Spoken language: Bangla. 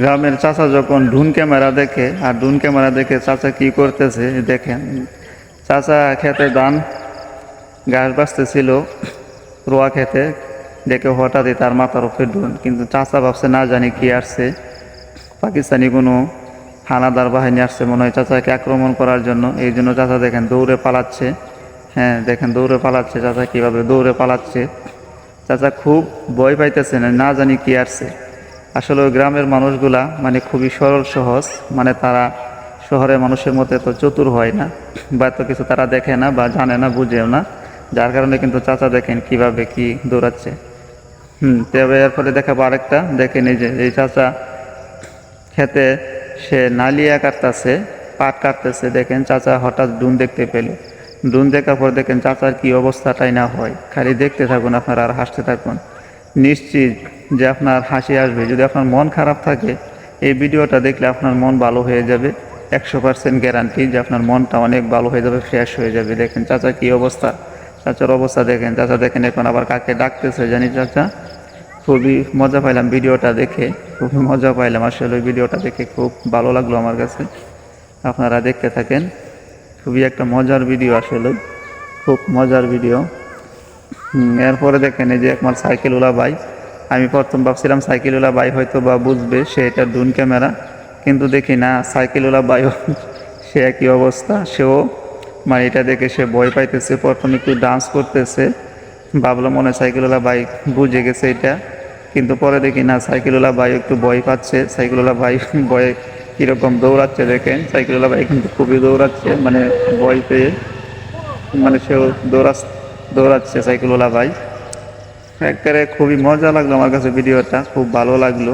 গ্রামের চাচা যখন ড্রোন ক্যামেরা দেখে, আর ড্রোন ক্যামেরা দেখে চাচা কি করতেছে, দেখেন। চাচা খেতে ধান ঘাস বাঁচতেছিল রোয়া খেতে, দেখে হঠাৎই তার মাথার উপরে ড্রোন। কিন্তু চাচা ভাবছে, না জানি কি আসছে। পাকিস্তানি কোনো হানাদার বাহিনী আসছে মনে হয় চাচাকে আক্রমণ করার জন্য। এই জন্য চাচা দেখেন দৌড়ে পালাচ্ছে। হ্যাঁ দেখেন দৌড়ে পালাচ্ছে। চাচা কীভাবে দৌড়ে পালাচ্ছে। চাচা খুব ভয় পাইতেছে, না জানি কি আসছে। আসলে গ্রামের মানুষগুলা মানে খুবই সরল, সহজ। মানে তারা শহরের মানুষের মতো এত চতুর হয় না, বা এত কিছু তারা দেখে না বা জানে না, বুঝেও না। যার কারণে কিন্তু চাচা দেখেন কীভাবে কি দৌড়াচ্ছে। হুম, তবে এর ফলে দেখাবো আরেকটা। দেখেন এই যে, এই চাচা খেতে সে নালিয়া কাটতেছে, পাট কাটতেছে। দেখেন চাচা হঠাৎ ডুন দেখতে পেল। ডুন দেখার পর দেখেন চাচার কি অবস্থাটাই না হয়। খালি দেখতে থাকুন আপনারা আর হাসতে থাকুন। নিশ্চিত যে আপনার হাসি আসবে। যদি আপনার মন খারাপ থাকে, এই ভিডিওটা দেখলে আপনার মন ভালো হয়ে যাবে। একশো পার্সেন্ট গ্যারান্টি যে আপনার মনটা অনেক ভালো হয়ে যাবে ফ্রেশ হয়ে যাবে। দেখেন চাচা কি অবস্থা? চাচার অবস্থা দেখেন। চাচা দেখেন এখন আবার কাকে ডাকতেছে জানি চাচা। খুবই মজা পাইলাম ভিডিওটা দেখে। খুবই মজা পাইলাম। আসলে ওই ভিডিওটা দেখে খুব ভালো লাগল আমার কাছে। আপনারা দেখতে থাকেন। খুবই একটা মজার ভিডিও আসলে। খুব মজার ভিডিও। এরপরে দেখেন এই যে আমার সাইকেলওয়ালা ভাই। আমি প্রথম ভাবছিলাম সাইকেলওয়ালা ভাই হয়তো বা বুঝবে সে এটা ডুন ক্যামেরা, কিন্তু দেখি না, সাইকেলওয়ালা ভাইও সে একই অবস্থা, সেও মানে এটা দেখে সে ভয় পাইতেছে, প্রথম একটু ডান্স করতেছে। ভাবলাম মনে সাইকেলওয়ালা ভাই বুঝে গেছে এটা, কিন্তু পরে দেখি না, সাইকেলওয়ালা ভাই একটু ভয় পাচ্ছে, সাইকেলওয়ালা ভাই ভয়ে কীরকম দৌড়াচ্ছে দেখেন। সাইকেলওয়ালা ভাই কিন্তু খুবই দৌড়াচ্ছে মানে ভয় পেয়ে মানে সেও দৌড়া দৌড়াচ্ছে সাইকেলওয়ালা ভাই। একবারে খুবই মজা লাগল আমার কাছে ভিডিওটা খুব ভালো লাগল।